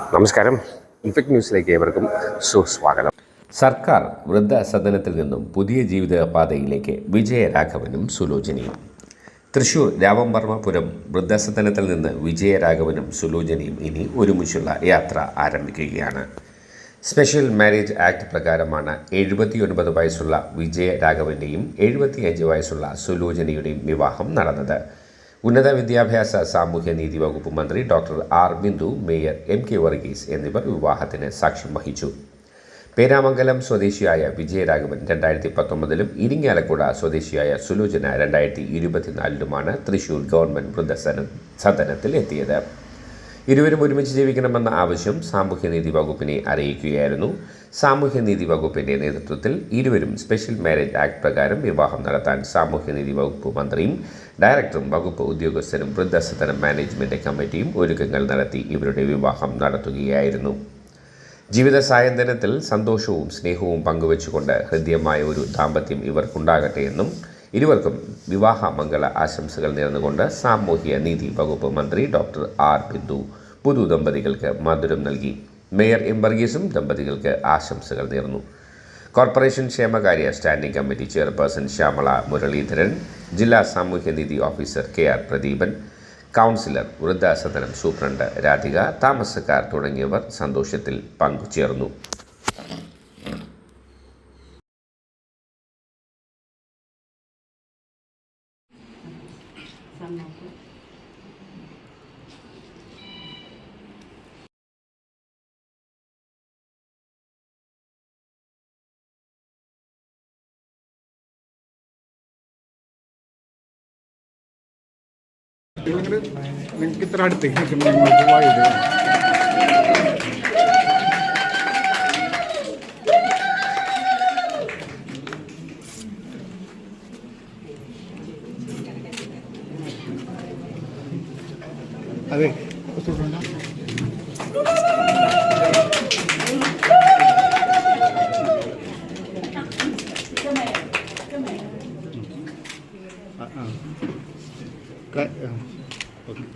നമസ്കാരം. ഇൻഫെക്ട് ന്യൂസിലേക്ക് ഏവർക്കും സുസ്വാഗതം. സർക്കാർ വൃദ്ധസദനത്തിൽ നിന്നും പുതിയ ജീവിത പാതയിലേക്ക് വിജയരാഘവനും സുലോചനയും. തൃശൂർ രാമവർമ്മപുരം വൃദ്ധസദനത്തിൽ നിന്ന് വിജയരാഘവനും സുലോചനയും ഇനി ഒരുമിച്ചുള്ള യാത്ര ആരംഭിക്കുകയാണ്. സ്പെഷ്യൽ മാരേജ് ആക്ട് പ്രകാരമാണ് എഴുപത്തിയൊൻപത് വയസ്സുള്ള വിജയരാഘവന്റെയും എഴുപത്തിയഞ്ച് വയസ്സുള്ള സുലോചനയുടെയും വിവാഹം നടന്നത്. ഉന്നത വിദ്യാഭ്യാസ സാമൂഹ്യനീതി വകുപ്പ് മന്ത്രി doctor R Bindu mayor M K Varghese എന്നിവർ വിവാഹത്തിന് സാക്ഷ്യം വഹിച്ചു. പേരാമംഗലം സ്വദേശിയായ വിജയരാഘവൻ രണ്ടായിരത്തി പത്തൊമ്പതിലും ഇരിങ്ങാലക്കുട സ്വദേശിയായ സുലോചന രണ്ടായിരത്തി ഇരുപത്തിനാലിലുമാണ് തൃശൂർ ഗവൺമെന്റ് വൃദ്ധസദന സദനത്തിൽ എത്തിയത് ഇരുവരും ഒരുമിച്ച് ജീവിക്കണമെന്ന ആവശ്യം സാമൂഹ്യനീതി വകുപ്പിനെ അറിയിക്കുകയായിരുന്നു. സാമൂഹ്യനീതി വകുപ്പിന്റെ നേതൃത്വത്തിൽ ഇരുവരും സ്പെഷ്യൽ മാരേജ് ആക്ട് പ്രകാരം വിവാഹം നടത്താൻ സാമൂഹ്യനീതി വകുപ്പ് മന്ത്രിയും ഡയറക്ടറും വകുപ്പ് ഉദ്യോഗസ്ഥരും വൃദ്ധസദന മാനേജ്മെന്റ് കമ്മിറ്റിയും ഒരുക്കങ്ങൾ നടത്തി ഇവരുടെ വിവാഹം നടത്തുകയായിരുന്നു. ജീവിത സായന്തനത്തിൽ സന്തോഷവും സ്നേഹവും പങ്കുവെച്ചുകൊണ്ട് ഹൃദ്യമായ ഒരു ദാമ്പത്യം ഇവർക്കുണ്ടാകട്ടെ എന്നും ഇരുവർക്കും വിവാഹ മംഗള ആശംസകൾ നേർന്നുകൊണ്ട് സാമൂഹ്യ നീതി വകുപ്പ് മന്ത്രി ഡോക്ടർ ആർ ബിന്ദു പുതു ദമ്പതികൾക്ക് മധുരം നൽകി. മേയർ എം വർഗീസും ദമ്പതികൾക്ക് ആശംസകൾ നേർന്നു. കോർപ്പറേഷൻ ക്ഷേമകാര്യ standing committee chairperson Shyamala Muraleedharan ജില്ലാ സാമൂഹ്യനീതി officer K R Pradeepan councillor വൃദ്ധാസദനം superintendent Radhika താമസക്കാർ തുടങ്ങിയവർ സന്തോഷത്തിൽ പങ്കുചേർന്നു. നിങ്ങൾ നിങ്ങൾക്ക് ഇത്ര അടുത്തേക്ക് നിൽക്കുമ്പോൾ നിങ്ങൾക്ക് വൈഡ് അതെ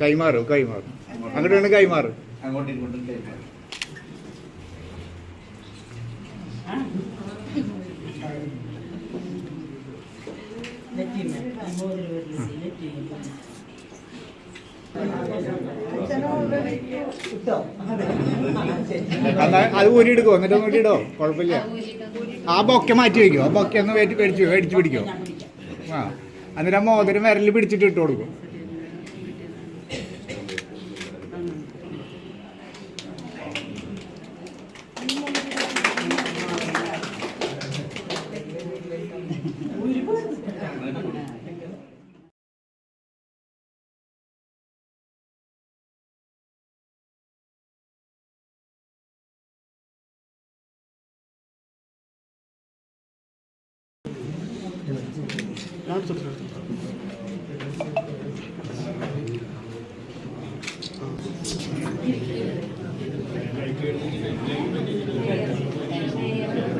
കൈമാറും കൈമാറും. അങ്ങോട്ട് വേണം അത് ഊരി എടുക്കോ എന്നിട്ട് നോക്കിയിടോ കുഴപ്പമില്ല. ആ ബൊക്കെ മാറ്റി വയ്ക്കോ ആ ബൊക്കെ ഒന്ന് മേടിച്ചു മേടിച്ചു പിടിക്കോ. ആ. എന്നിട്ട് ആ മോതിരം വിരലിൽ പിടിച്ചിട്ട് ഇട്ട് കൊടുക്കും.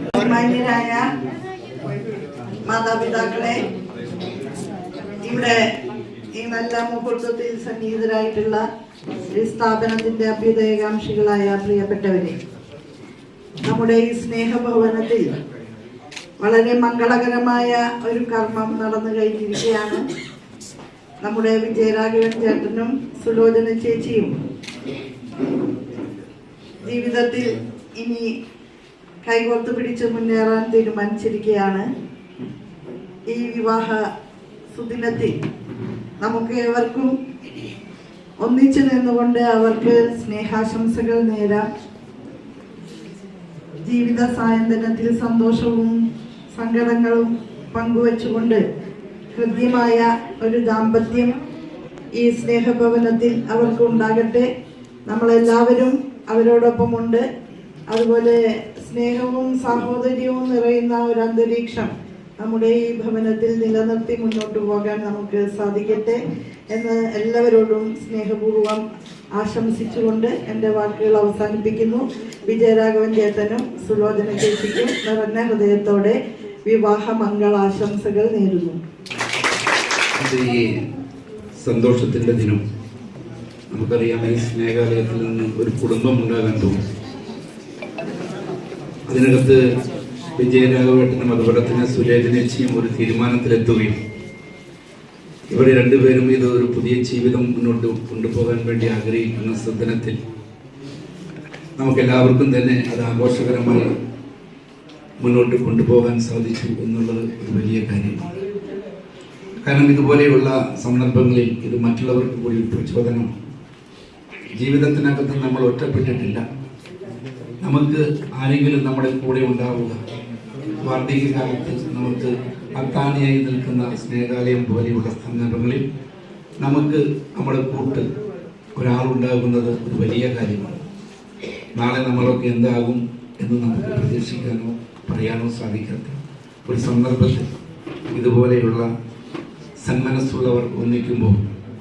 ബഹുമാന്യരായ മാതാപിതാക്കളെ ഇവിടെ ഈ നല്ല മുഹൂർത്തത്തിൽ സന്നിഹിതരായിട്ടുള്ള സ്ഥാപനത്തിന്റെ അഭ്യുദയകാംക്ഷികളായ പ്രിയപ്പെട്ടവരെ നമ്മുടെ ഈ സ്നേഹഭവനത്തിൽ വളരെ മംഗളകരമായ ഒരു കർമ്മം നടന്നു കഴിഞ്ഞിരിക്കുകയാണ്. നമ്മുടെ വിജയരാഘവൻ ചേട്ടനും സുലോചന ചേച്ചിയും ജീവിതത്തിൽ ഇനി കൈകോർത്ത് പിടിച്ച് മുന്നേറാൻ തീരുമാനിച്ചിരിക്കുകയാണ്. ഈ വിവാഹ സുദിനത്തിൽ നമുക്ക് ഏവർക്കും ഒന്നിച്ചു നിന്നുകൊണ്ട് അവർക്ക് സ്നേഹാശംസകൾ നേരാം. ജീവിത സായന്തനത്തിൽ സന്തോഷവും സങ്കടങ്ങളും പങ്കുവച്ചുകൊണ്ട് ഹൃദ്യമായ ഒരു ദാമ്പത്യം ഈ സ്നേഹഭവനത്തിൽ അവർക്ക് ഉണ്ടാകട്ടെ. നമ്മളെല്ലാവരും അവരോടൊപ്പമുണ്ട്. അതുപോലെ സ്നേഹവും സാഹോദര്യവും നിറയുന്ന ഒരു അന്തരീക്ഷം നമ്മുടെ ഈ ഭവനത്തിൽ നിലനിർത്തി മുന്നോട്ട് പോകാൻ നമുക്ക് സാധിക്കട്ടെ എന്ന് എല്ലാവരോടും സ്നേഹപൂർവം ആശംസിച്ചുകൊണ്ട് എന്റെ വാക്കുകൾ അവസാനിപ്പിക്കുന്നു. വിജയരാഘവൻ ചേട്ടനും സുലോചന ചേച്ചിക്കും നിറഞ്ഞ ഹൃദയത്തോടെ വിവാഹ മംഗളാശംസകൾ നേരുന്നു ഈ ദിനം. നമുക്കറിയാം ഈ സ്നേഹാലയത്തിൽ നിന്ന് ഒരു കുടുംബം ഉണ്ടാകാൻ പോകും അതിനകത്ത് വിജയരാഘവേട്ടനും അതുപോലെ തന്നെ സുരേഖനേച്ചിയും ഒരു തീരുമാനത്തിലെത്തുകയും ഇവർ രണ്ടുപേരും ഇത് ഒരു പുതിയ ജീവിതം മുന്നോട്ട് കൊണ്ടുപോകാൻ വേണ്ടി ആഗ്രഹിക്കുന്ന സദനത്തിൽ നമുക്കെല്ലാവർക്കും തന്നെ അത് ആഘോഷകരമായി മുന്നോട്ട് കൊണ്ടുപോകാൻ സാധിച്ചു എന്നുള്ളത് ഒരു വലിയ കാര്യമാണ് കാരണം ഇതുപോലെയുള്ള സന്ദർഭങ്ങളിൽ ഇത് മറ്റുള്ളവർക്ക് കൂടി ഒരു പ്രചോദനമാണ് ജീവിതത്തിനകത്ത് നമ്മൾ ഒറ്റപ്പെട്ടിട്ടില്ല. നമുക്ക് ആരെങ്കിലും നമ്മുടെ കൂടെ ഉണ്ടാവുക. വാർദ്ധക്യകാലത്ത് നമുക്ക് അത്താണിയായി നിൽക്കുന്ന സ്നേഹാലയം പോലെയുള്ള സന്ദർഭങ്ങളിൽ നമുക്ക് നമ്മുടെ കൂട്ട് ഒരാളുണ്ടാകുന്നത് ഒരു വലിയ കാര്യമാണ്. നാളെ നമ്മളൊക്കെ എന്താകും എന്ന് നമുക്ക് പ്രതീക്ഷിക്കാനോ പറയാനോ സാധിക്കാത്ത ഒരു സന്ദർഭത്തിൽ ഇതുപോലെയുള്ള സന്മനസ്സുള്ളവർ ഒന്നിക്കുമ്പോൾ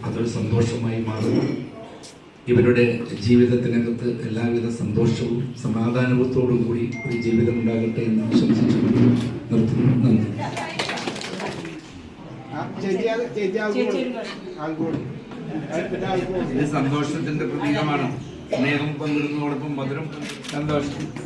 അതൊരു സന്തോഷമായി മാറുന്നു. ഇവരുടെ ജീവിതത്തിനകത്ത് എല്ലാവിധ സന്തോഷവും സമാധാനത്തോടും കൂടി ഒരു ജീവിതം ഉണ്ടാകട്ടെ എന്ന് ആശംസിച്ചു. നിർത്തുന്നു. നന്ദി. ഇത് സന്തോഷത്തിന്റെ പ്രതീകമാണ്. സ്നേഹം പങ്കിടുന്നതോടൊപ്പം മധുരം സന്തോഷം.